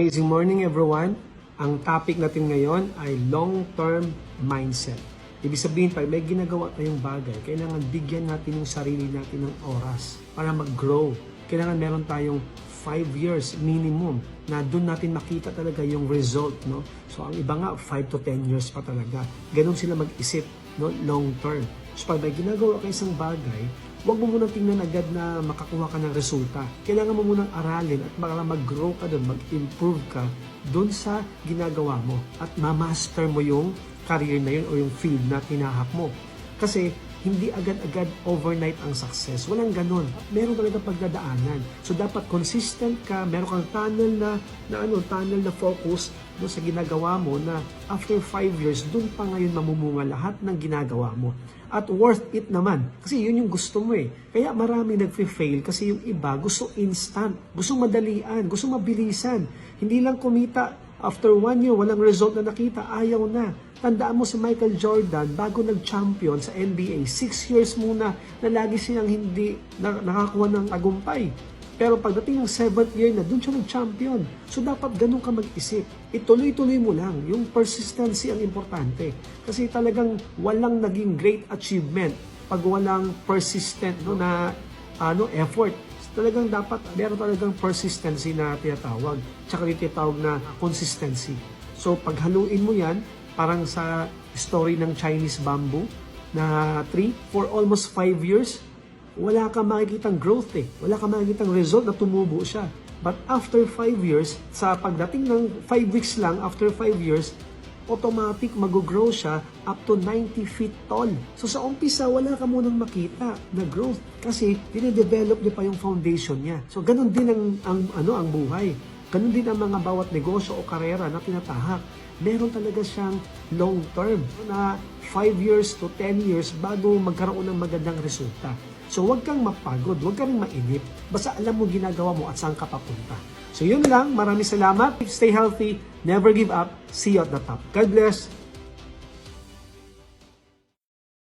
Amazing morning everyone. Ang topic natin ngayon ay long-term mindset. Ibig sabihin, pag may ginagawa tayong bagay, kailangan bigyan natin yung sarili natin ng oras para mag-grow. Kailangan meron tayong 5 years minimum na doon natin makita talaga yung result. No? So ang iba nga, 5 to 10 years pa talaga. Ganon sila mag-isip no? long term. So pag may ginagawa ka isang bagay, huwag mo munang tingnan agad na makakuha ka ng resulta. Kailangan mo munang aralin at para mag-grow ka doon, mag-improve ka doon sa ginagawa mo at ma-master mo yung career na yun o yung field na tinahak mo. Kasi hindi agad-agad overnight ang success. Walang ganun. Meron talaga pagdadaanan. So dapat consistent ka, meron kang tunnel na, na ano, tunnel na focus doon sa ginagawa mo na after 5 years, doon pa ngayon mamumunga lahat ng ginagawa mo. At worth it naman. Kasi yun yung gusto mo eh. Kaya marami nagfe-fail kasi yung iba gusto instant, gusto madalian, gusto mabilisan. Hindi lang kumita after one year, walang result na nakita, ayaw na. Tandaan mo si Michael Jordan, bago nag-champion sa NBA, 6 years muna na lagi siyang hindi na, nakakuha ng tagumpay. Pero pagdating ng 7th year na, dun siya nag-champion. So dapat ganun ka mag-isip. Ituloy-tuloy mo lang. Yung persistency ang importante. Kasi talagang walang naging great achievement pag walang persistent no, na ano effort. Talagang dapat meron talagang persistency na tinatawag. Tsaka yung tinatawag na consistency. So paghaluin mo yan, parang sa story ng Chinese bamboo na tree for almost 5 years, wala kang makikitang growth eh. Wala kang makikitang result na tumubo siya. But after 5 years, sa pagdating ng 5 weeks lang, after 5 years, automatic mag-grow siya up to 90 feet tall. So sa umpisa, wala ka munang makita na growth kasi dine-develop niya pa yung foundation niya. So ganun din ang, ang, ano, ang buhay. Ganun din ang mga bawat negosyo o karera na tinatahak. Meron talaga siyang long term na 5 years to 10 years bago magkaroon ng magandang resulta. So huwag kang mapagod, huwag kang mainip. Basta alam mo ginagawa mo at saan ka papunta. So yun lang, maraming salamat. Stay healthy, never give up. See you at the top. God bless.